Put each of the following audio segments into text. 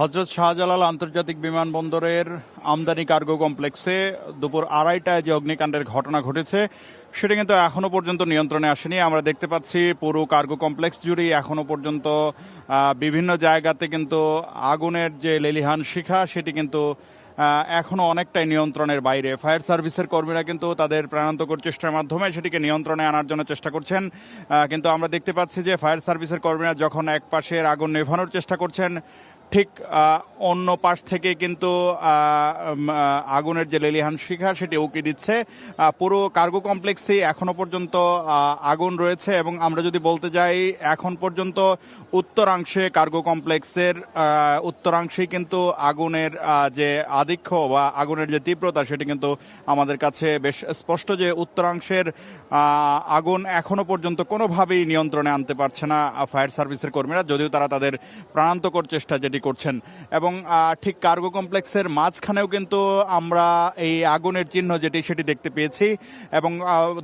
হজরত শাহজালাল আন্তর্জাতিক বিমানবন্দরের আমদানি কার্গো কমপ্লেক্সে দুপুর আড়াইটায় যে অগ্নিকাণ্ডের ঘটনা ঘটেছে, সেটা কিন্তু এখনও পর্যন্ত নিয়ন্ত্রণে আসেনি। আমরা দেখতে পাচ্ছি পুরো কার্গো কমপ্লেক্স জুড়েই এখনও পর্যন্ত বিভিন্ন জায়গাতে কিন্তু আগুনের যে লেলিহান শিখা, সেটি কিন্তু এখনও অনেকটাই নিয়ন্ত্রণের বাইরে। ফায়ার সার্ভিসের কর্মীরা কিন্তু তাদের প্রাণান্তকর চেষ্টার মাধ্যমে সেটিকে নিয়ন্ত্রণে আনার জন্য চেষ্টা করছেন। কিন্তু আমরা দেখতে পাচ্ছি যে ফায়ার সার্ভিসের কর্মীরা যখন এক পাশের আগুন নেভানোর চেষ্টা করছেন ঠিক অন্য পাশ থেকে কিন্তু আগুনের যে লেলিহান শিখা সেটি উকি দিচ্ছে। পুরো কার্গো কমপ্লেক্সে এখনও পর্যন্ত আগুন রয়েছে এবং আমরা যদি বলতে যাই, এখন পর্যন্ত উত্তরাংশে কার্গো কমপ্লেক্সের উত্তরাংশেই কিন্তু আগুনের যে আধিক্য বা আগুনের যে তীব্রতা সেটি কিন্তু আমাদের কাছে বেশ স্পষ্ট যে উত্তরাংশের আগুন এখনও পর্যন্ত কোনোভাবেই নিয়ন্ত্রণে আনতে পারছে না ফায়ার সার্ভিসের কর্মীরা, যদিও তারা তাদের প্রাণান্তকর চেষ্টা যেটি করছেন। এবং ঠিক কার্গো কমপ্লেক্সের মাঝখানেও কিন্তু আমরা এই আগুনের চিহ্ন যেটি, সেটি দেখতে পেয়েছি। এবং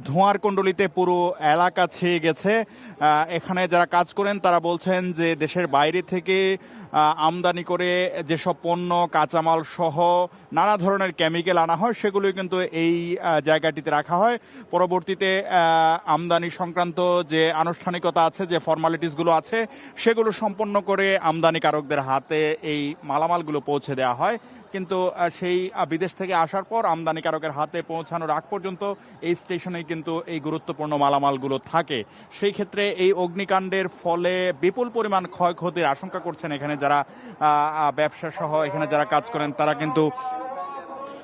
ধোঁয়ার কুণ্ডলিতে পুরো এলাকা ছেয়ে গেছে। এখানে যারা কাজ করেন, তারা বলছেন যে, দেশের বাইরে থেকে আমদানি করে যেসব পণ্য, কাঁচামাল সহ নানা ধরনের কেমিক্যাল আনা হয়, সেগুলোই কিন্তু এই জায়গাটিতে রাখা হয়। পরবর্তীতে আমদানি সংক্রান্ত যে আনুষ্ঠানিকতা আছে, যে ফর্মালিটিসগুলো আছে, সেগুলো সম্পন্ন করে আমদানিকারকদের হাতে এই মালামালগুলো পৌঁছে দেওয়া হয়। কিন্তু সেই বিদেশ থেকে আসার পর আমদানিকারকের হাতে পৌঁছানোর আগ পর্যন্ত এই স্টেশনে কিন্তু এই গুরুত্বপূর্ণ মালামালগুলো থাকে। সেই ক্ষেত্রে এই অগ্নিকাণ্ডের ফলে বিপুল পরিমাণ ক্ষয়ক্ষতির আশঙ্কা করছেন এখানে যারা ব্যবসা সহ এখানে যারা কাজ করেন, তারা কিন্তু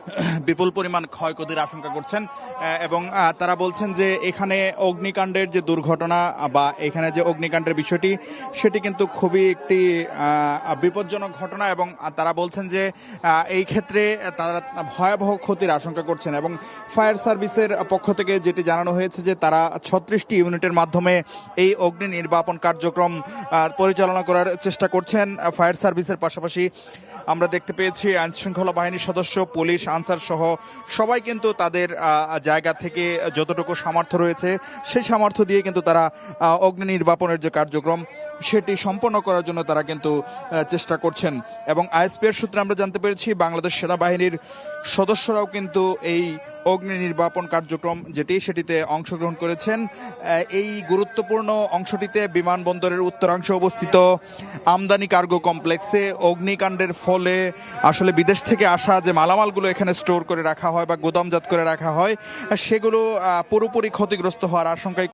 বিপুল পরিমাণ ক্ষয়ক্ষতির আশঙ্কা করছেন এবং তারা বলছেন যে এখানে অগ্নিকাণ্ডের যে দুর্ঘটনা বা এখানে যে অগ্নিকাণ্ডের বিষয়টি, সেটি কিন্তু খুবই একটি বিপজ্জনক ঘটনা এবং তারা বলছেন যে এই ক্ষেত্রে তারা ভয়াবহ ক্ষতির আশঙ্কা করছেন এবং ফায়ার সার্ভিসের পক্ষ থেকে যেটি জানানো হয়েছে যে তারা ছত্রিশটি ইউনিটের মাধ্যমে এই অগ্নি নির্বাপন কার্যক্রম পরিচালনা করার চেষ্টা করছেন। ফায়ার সার্ভিসের পাশাপাশি আমরা দেখতে পেয়েছি আইনশৃঙ্খলা বাহিনীর সদস্য, পুলিশ আনসার সহ সবাই কিন্তু তাদের জায়গা থেকে যতটুকু সামর্থ্য রয়েছে, সেই সামর্থ্য দিয়ে কিন্তু তারা অগ্নি নির্বাপনের যে কার্যক্রম, সেটি সম্পন্ন করার জন্য তারা কিন্তু চেষ্টা করছেন। এবং আইএসপিআর সূত্রে আমরা জানতে পেরেছি, বাংলাদেশ সেনাবাহিনীর সদস্যরাও কিন্তু এই অগ্নি নির্বাপন কার্যক্রম যেটি সেটিতে অংশগ্রহণ করেছেন এই গুরুত্বপূর্ণ অংশটিতে বিমানবন্দরের উত্তরাংশে অবস্থিত আমদানি কার্গো কমপ্লেক্সে অগ্নিকাণ্ডের ফলে আসলে বিদেশ থেকে আসা যে মালামালগুলো এখানে স্টোর করে রাখা হয় বা গোদামজাত করে রাখা হয়, সেগুলো পুরোপুরি ক্ষতিগ্রস্ত হওয়ার আশঙ্কায়